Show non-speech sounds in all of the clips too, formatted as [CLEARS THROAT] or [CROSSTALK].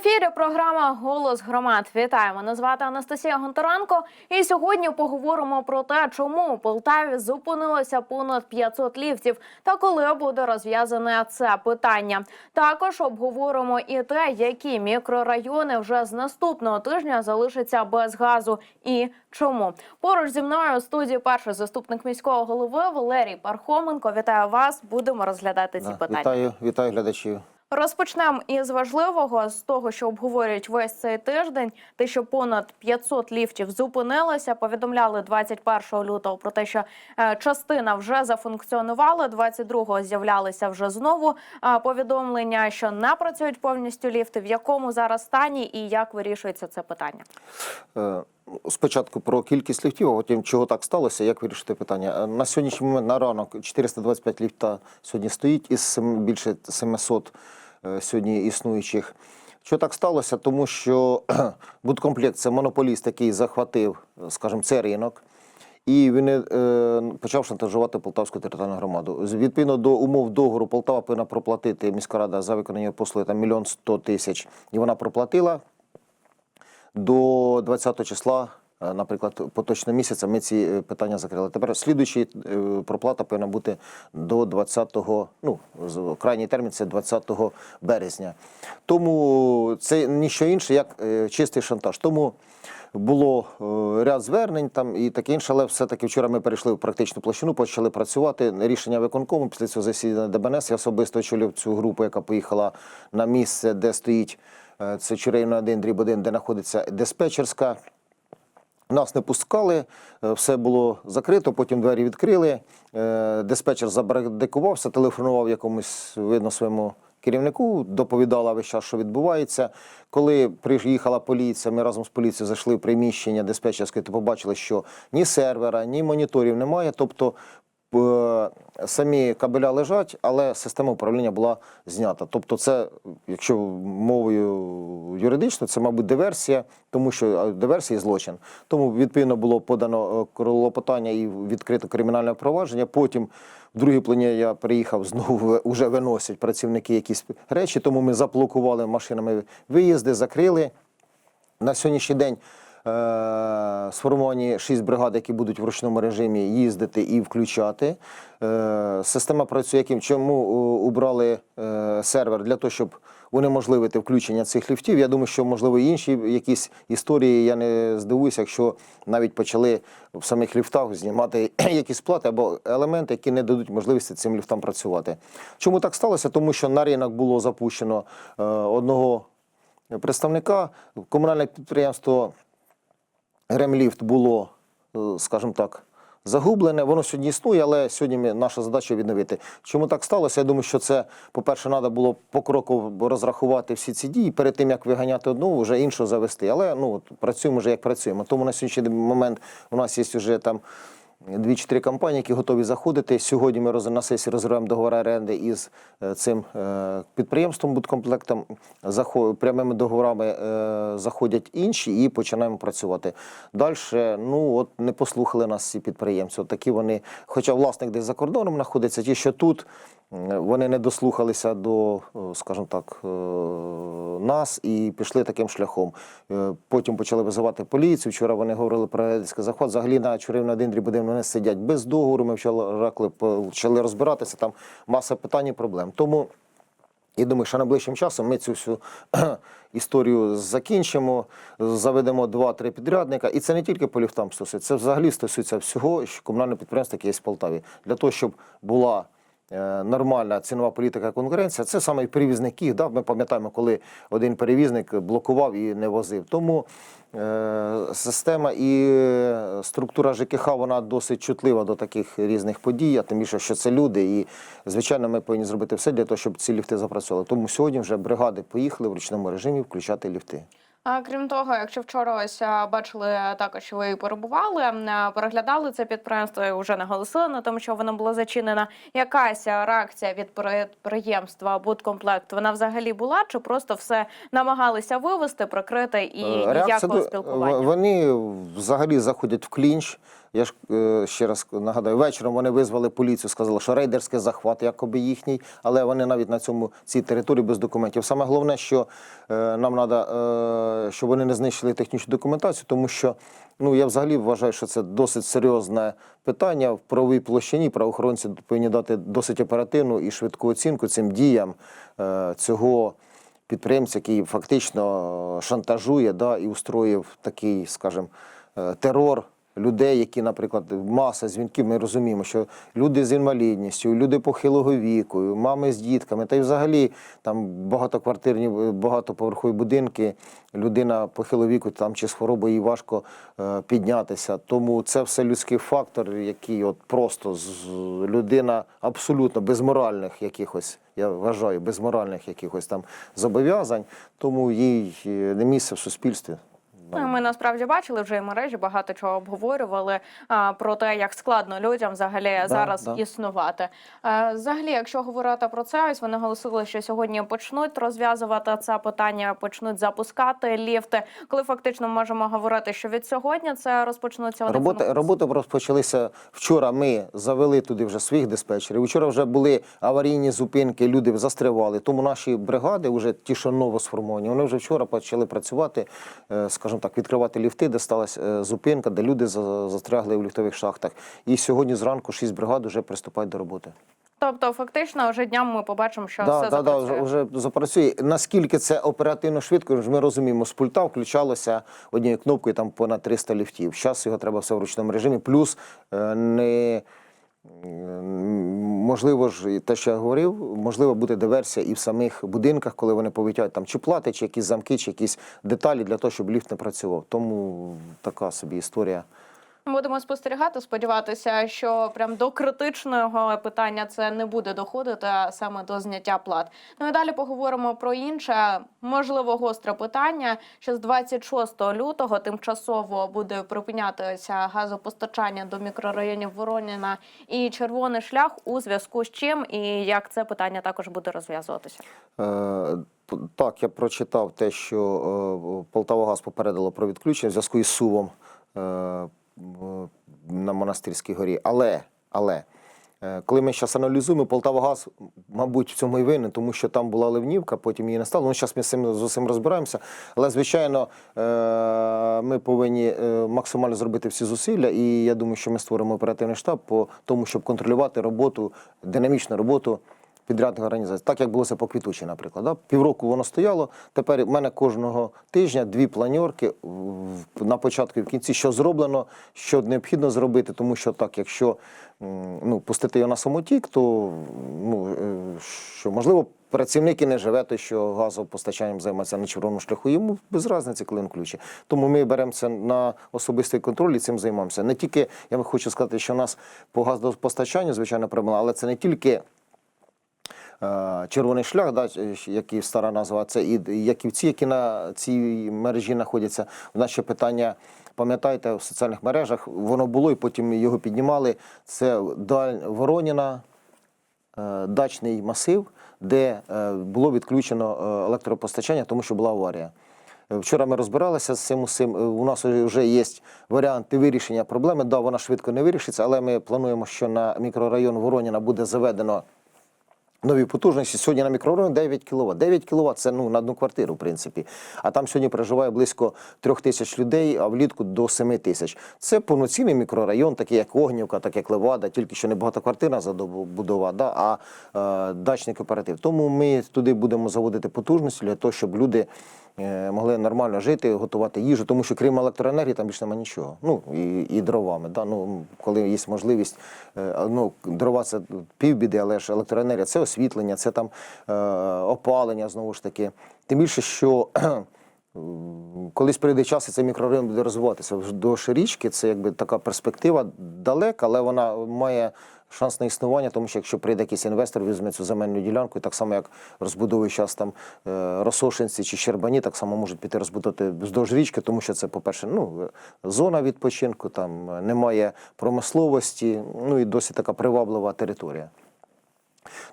ефірі програма Голос громад. Вітаю, мене звати Анастасія Гонтаренко. І сьогодні поговоримо про те, чому у Полтаві зупинилося понад 500 ліфтів та коли буде розв'язане це питання. Також обговоримо і те, які мікрорайони вже з наступного тижня залишаться без газу і чому. Поруч зі мною у студії перший заступник міського голови Валерій Пархоменко. Вітаю вас. Будемо розглядати ці Да, питання. Вітаю, вітаю глядачів. Розпочнемо із важливого з того, що обговорюють весь цей тиждень. Те, що понад 500 ліфтів зупинилося, повідомляли 21 лютого про те, що е, частина вже зафункціонувала. 22-го з'являлися вже знову е, повідомлення, що не працюють повністю ліфти. В якому зараз стані і як вирішується це питання? Е, Спочатку про кількість ліфтів, а потім чого так сталося, як вирішити питання. На сьогоднішній момент на ранок 425 ліфта сьогодні стоїть із більше 700 е, сьогодні існуючих. Що так сталося? Тому що будкомплект це монополіст, який захватив, е, скажімо, цей ринок. І він е, почав шантажувати Полтавську територіальну громаду. Відповідно до умов договору Полтава повинна проплатити міська рада за виконання послуги там мільйон сто тисяч. І вона проплатила до 20 числа, е, наприклад, поточного місяця, ми ці е, питання закрили. Тепер слідуюча проплата повинна бути до 20-го, ну, крайній термін це 20 березня. Тому це ніщо інше, як е, чистий шантаж. Тому було е, ряд звернень там і таке інше, але все-таки вчора ми перейшли в практичну площину, почали працювати. Рішення виконкому після цього засідання ДБНС. Я особисто очолив цю групу, яка поїхала на місце, де стоїть е, це Чурейна 1, дріб 1, де знаходиться диспетчерська. Нас не пускали, е, все було закрито, потім двері відкрили. Е, Диспетчер забарикадикувався, телефонував якомусь, видно, своєму керівнику, доповідала весь час, що відбувається. Коли приїхала поліція, ми разом з поліцією зайшли в приміщення диспетчерське, то побачили, що ні сервера, ні моніторів немає. Тобто самі кабеля лежать, але система управління була знята. Тобто, це, якщо мовою юридично, це, мабуть, диверсія, тому що е, диверсія і злочин. Тому відповідно було подано е, клопотання і відкрито кримінальне провадження. Потім в другій плані я приїхав знову вже виносять працівники якісь речі, тому ми заблокували машинами виїзди, закрили. На сьогоднішній день е, сформовані шість бригад, які будуть в ручному режимі їздити і включати. Е, система працює яким чому е, убрали е, сервер для того, щоб унеможливити включення цих ліфтів. Я думаю, що можливо інші якісь історії. Я не здивуюся, якщо навіть почали в самих ліфтах знімати [CLEARS THROAT] якісь плати або елементи, які не дадуть можливості цим ліфтам працювати. Чому так сталося? Тому що на ринок було запущено е, одного представника. Комунальне підприємство Ремліфт було, е, скажімо так, загублене. Воно сьогодні існує, але сьогодні наша задача відновити. Чому так сталося? Я думаю, що це, по-перше, треба було по кроку розрахувати всі ці дії перед тим, як виганяти одного, вже іншого завести. Але ну, працюємо вже як працюємо. Тому на сьогоднішній момент у нас є вже там. Дві-чотири компанії, які готові заходити. Сьогодні ми на сесії розриваємо договори оренди із е, цим е, підприємством, будкомплектом. Прямими договорами е, заходять інші і починаємо працювати. Далі, ну от не послухали нас ці підприємці. От такі вони, хоча власник десь за кордоном знаходиться, ті, що тут, вони не дослухалися до, е, скажімо так, е, нас і пішли таким шляхом. Е, Потім почали визивати поліцію. Вчора вони говорили про радянський захват. Взагалі на Чурів один дріб один вони сидять без договору. Ми ракли- почали розбиратися. Там маса питань і проблем. Тому я думаю, що найближчим часом ми цю всю [CLEARS THROAT] історію закінчимо, заведемо два-три підрядника. І це не тільки по ліфтам стосується, це взагалі стосується всього що комунального підприємства, яке є в Полтаві. Для того, щоб була нормальна цінова політика конкуренція, це саме і перевізники. Да? Ми пам'ятаємо, коли один перевізник блокував і не возив. Тому е, система і е, структура ЖКХ вона досить чутлива до таких різних подій, а тим більше, що це люди. І, звичайно, ми повинні зробити все для того, щоб ці ліфти запрацювали. Тому сьогодні вже бригади поїхали в ручному режимі включати ліфти. А крім того, якщо вчора ось бачили також, що ви перебували, переглядали це підприємство і вже наголосили на тому, що воно було зачинено. Якась реакція від підприємства Будкомплект вона взагалі була, чи просто все намагалися вивести, прикрити і Е, реакція ніякого спілкування? Вони взагалі заходять в клінч. Я ж е, ще раз нагадаю, вечором вони визвали поліцію, сказали, що рейдерський захват, якоби їхній, але вони навіть на цьому цій території без документів. Саме головне, що е, нам треба, щоб вони не знищили технічну документацію, тому що ну я взагалі вважаю, що це досить серйозне питання в правовій площині. Правоохоронці повинні дати досить оперативну і швидку оцінку цим діям е, цього підприємця, який фактично шантажує да, і устроїв такий, скажімо, терор людей, які, наприклад, маса дзвінків, ми розуміємо, що люди з інвалідністю, люди похилого віку, мами з дітками, та й взагалі там багатоквартирні, е, багатоповерхові будинки, людина похилого віку там чи з хворобою їй важко е, піднятися. Тому це все людський фактор, який от просто з людина абсолютно без моральних якихось, я вважаю, без моральних якихось там зобов'язань, тому їй е, не місце в суспільстві. Ми насправді бачили вже і мережі, багато чого обговорювали а, про те, як складно людям взагалі зараз да. існувати. Е, взагалі, якщо говорити про це, ось вони оголосили, що сьогодні почнуть розв'язувати це питання, почнуть запускати ліфти. Коли фактично можемо говорити, що від сьогодні це розпочнуться вони Роботи, роботи розпочалися вчора. Ми завели туди вже своїх диспетчерів. Вчора вже були аварійні зупинки, люди застрявали. Тому наші бригади, вже ті, що ново сформовані, вони вже вчора почали працювати, е, скажімо так, відкривати ліфти, де сталася е, зупинка, де люди застрягли в ліфтових шахтах. І сьогодні зранку шість бригад вже приступають до роботи. Тобто, фактично, вже дням ми побачимо, що Да, все да, да, запрацює. вже, вже запрацює. Наскільки це оперативно швидко, ми розуміємо, з пульта включалося однією кнопкою там понад 300 ліфтів. Зараз його треба все в ручному режимі. Плюс е, не можливо ж те, що я говорив, можливо буде диверсія і в самих будинках, коли вони повітяють там чи плати, чи якісь замки, чи якісь деталі для того, щоб ліфт не працював. Тому така собі історія. Будемо спостерігати, сподіватися, що прям до критичного питання це не буде доходити, а саме до зняття плат. Ну і далі поговоримо про інше, можливо, гостре питання. Що з 26 лютого тимчасово буде припинятися газопостачання до мікрорайонів Вороніна і Червоний шлях у зв'язку з чим і як це питання також буде розв'язуватися. Е, Так, я прочитав те, що е, Полтавагаз попередило про відключення в зв'язку із сувом е, на монастирській горі. Але, але е, коли ми зараз аналізуємо, Полтавагаз, мабуть, в цьому і винен, тому що там була ливнівка, потім її не стало. Ну, зараз ми з цим, з усім розбираємося. Але, звичайно, е, ми повинні е, максимально зробити всі зусилля, і я думаю, що ми створимо оперативний штаб по тому, щоб контролювати роботу, динамічну роботу підрядних організацій. Так як було це по квітучі, наприклад. Да? Півроку воно стояло. Тепер в мене кожного тижня дві планьорки на початку і в кінці, що зроблено, що необхідно зробити, тому що так, якщо ну, пустити його на самотік, то ну, е, що можливо. Працівник і не живе, той, що газопостачанням займається на червоному шляху, йому без різниці, коли він включе. Тому ми беремо це на особистий контроль і цим займаємося. Не тільки я хочу сказати, що у нас по газопостачанню, звичайно, проблема, але це не тільки червоний шлях, да, який стара назва, це і яківці, які на цій мережі знаходяться. У питання. Пам'ятаєте, в соціальних мережах воно було, і потім його піднімали. Це Вороніна, е, дачний масив, де е, було відключено е, електропостачання, тому що була аварія. Е, Вчора ми розбиралися з цим усім. Е, У нас вже є варіанти вирішення проблеми. Да, вона швидко не вирішиться, але ми плануємо, що на мікрорайон Вороніна буде заведено нові потужності. Сьогодні на мікрорайон 9 кВт. 9 кВт – це ну, на одну квартиру, в принципі. А там сьогодні проживає близько 3 тисяч людей, а влітку до 7 тисяч. Це повноцінний мікрорайон, такий як Огнівка, так як Левада, тільки що не багатоквартирна забудова, да, а е, дачний кооператив. Тому ми туди будемо заводити потужності для того, щоб люди могли нормально жити, готувати їжу, тому що крім електроенергії там більше немає нічого. Ну і, і дровами. Да? Ну, коли є можливість, е, ну, дрова це півбіди, але ж електроенергія це освітлення, це там е, опалення знову ж таки. Тим більше, що [CLEARS THROAT] колись прийде час, і цей мікрорайон буде розвиватися вздовж річки. Це якби така перспектива далека, але вона має шанс на існування, тому що якщо прийде якийсь інвестор, візьме цю земельну ділянку, і так само як розбудовують зараз там е, Росошинці чи Щербані, так само можуть піти розбудувати вздовж річки, тому що це, по-перше, ну, зона відпочинку, там немає промисловості, ну і досі така приваблива територія.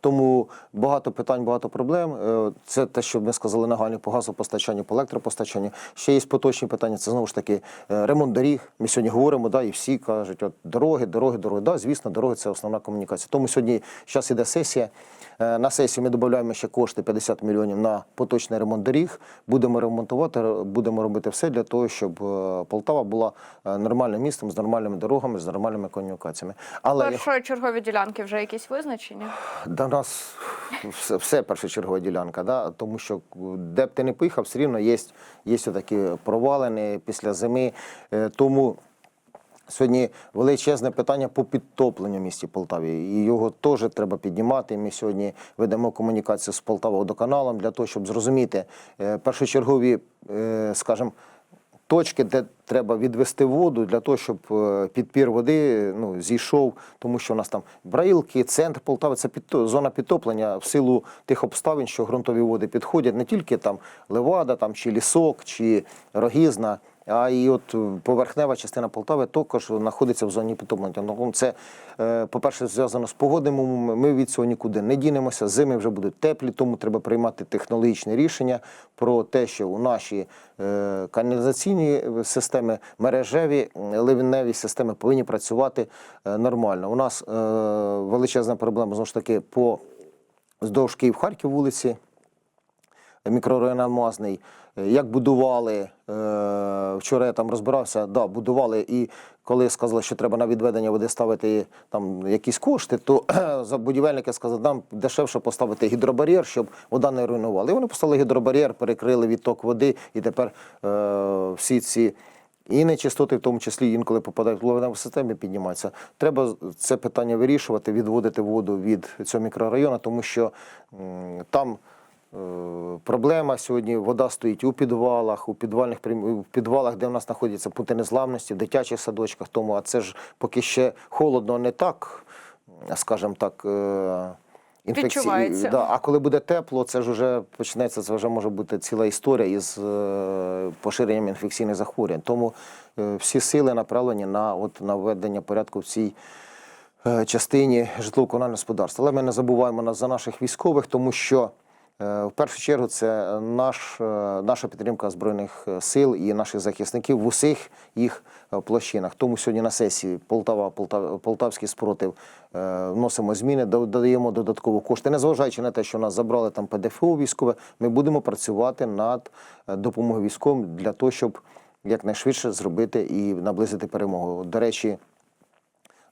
Тому багато питань, багато проблем. Е, Це те, що ми сказали нагальні по газопостачанню, по електропостачанню. Ще є поточні питання. Це знову ж таки е, ремонт доріг. Ми сьогодні говоримо, да, і всі кажуть, от дороги, дороги, дороги. Да, звісно, дороги це основна комунікація. Тому сьогодні зараз іде сесія. Е, На сесію ми додаємо ще кошти 50 мільйонів на поточний ремонт доріг. Будемо ремонтувати, будемо робити все для того, щоб Полтава була нормальним містом з нормальними дорогами, з нормальними комунікаціями. Але Першочергові ділянки вже якісь визначені. До нас все, все першочергова ділянка, да? тому що де б ти не поїхав, все рівно є, є такі провалини після зими. Е, Тому сьогодні величезне питання по підтопленню в місті Полтаві. І його теж треба піднімати. Ми сьогодні ведемо комунікацію з Полтава-водоканалом для того, щоб зрозуміти е, першочергові, е, скажімо, точки, де треба відвести воду для того, щоб е, підпір води ну, зійшов, тому що у нас там Браїлки, центр Полтави це під, зона підтоплення в силу тих обставин, що ґрунтові води підходять не тільки там Левада, там, чи Лісок, чи Рогізна. А і от е, поверхнева частина Полтави також знаходиться в зоні підтоплення. Ну, Це, е, по-перше, зв'язано з погодними умовами. Ми від цього нікуди не дінемося. Зими вже будуть теплі, тому треба приймати технологічне рішення про те, що у наші е, каналізаційні системи, мережеві, ливневі системи повинні працювати нормально. У нас величезна проблема знову ж таки по вздовж Київ-Харків вулиці мікрорайон Алмазний. Як будували, е, вчора я там розбирався, да, будували, і коли сказали, що треба на відведення води ставити там якісь кошти, то [CLEARS THROAT] за будівельники сказали, нам дешевше поставити гідробар'єр, щоб вода не руйнувала. І вони поставили гідробар'єр, перекрили відток води, і тепер е, всі ці. І нечистоти, в тому числі інколи попадають в ливневу систему, піднімаються. Треба це питання вирішувати, відводити воду від цього мікрорайону, тому що м, там Проблема сьогодні вода стоїть у підвалах, у підвальних в підвалах, де в нас знаходяться пункти незламності, в дитячих садочках. Тому а це ж поки ще холодно, не так, скажімо так. е, інфекції- Да, а коли буде тепло, це ж вже почнеться, це вже може бути ціла історія із е, поширенням інфекційних захворювань. Тому е, всі сили направлені на, от, на введення порядку в цій е, частині житлово-комунального господарства. Але ми не забуваємо на- за наших військових, тому що е, в першу чергу це наш, е, наша підтримка Збройних е, сил і наших захисників в усіх їх е, площинах. Тому сьогодні на сесії Полтава, Полтав, Полтавський спротив е, вносимо зміни, додаємо додатково кошти. Незважаючи на те, що нас забрали там ПДФО військове, ми будемо працювати над е, допомогою військовим для того, щоб якнайшвидше зробити і наблизити перемогу. До речі,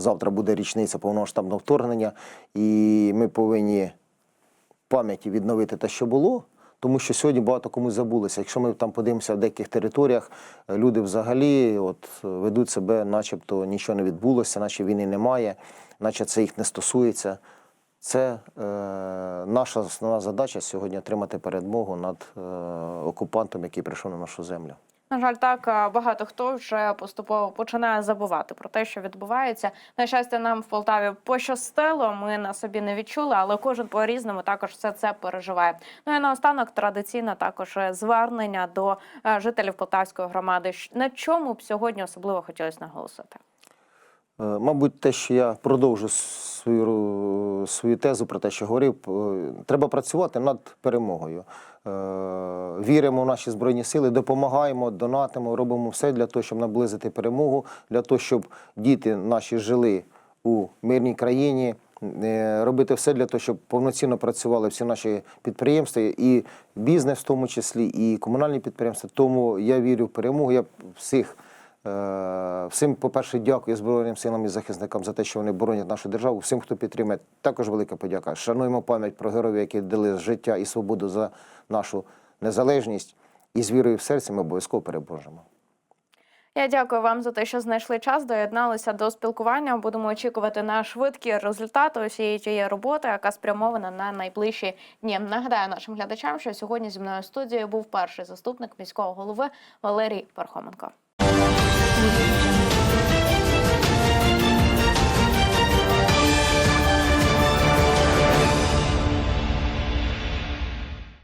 Завтра буде річниця повномасштабного вторгнення, і ми повинні пам'яті відновити те, що було. Тому що сьогодні багато комусь забулося. Якщо ми там подивимося в деяких територіях, е, люди взагалі от, е, ведуть себе, начебто нічого не відбулося, наче війни немає, наче це їх не стосується. Це е, наша основна задача сьогодні отримати перемогу над е, окупантом, який прийшов на нашу землю. На жаль, так багато хто вже поступово починає забувати про те, що відбувається. На щастя, нам в Полтаві пощастило. Ми на собі не відчули, але кожен по різному також все це переживає. Ну і наостанок традиційно також е, звернення до е, жителів Полтавської громади. На чому б сьогодні особливо хотілося наголосити? Е, Мабуть, те, що я продовжу свою, свою тезу про те, що говорив, е, треба працювати над перемогою. Е, Віримо в наші збройні сили, допомагаємо, донатимо, робимо все для того, щоб наблизити перемогу, для того, щоб діти наші жили у мирній країні. е, Робити все для того, щоб повноцінно працювали всі наші підприємства, і бізнес в тому числі, і комунальні підприємства. Тому я вірю в перемогу. Я всіх Е, Всім, по-перше, дякую Збройним силам і захисникам за те, що вони боронять нашу державу. Всім, хто підтримує, також велика подяка. Шануємо пам'ять про героїв, які дали життя і свободу за нашу незалежність. І з вірою в серці ми обов'язково переможемо. Я дякую вам за те, що знайшли час, доєдналися до спілкування. Будемо очікувати на швидкі результати усієї тієї роботи, яка спрямована на найближчі дні. Нагадаю нашим глядачам, що сьогодні зі мною в студії був перший заступник міського голови Валерій Пархоменко. Audio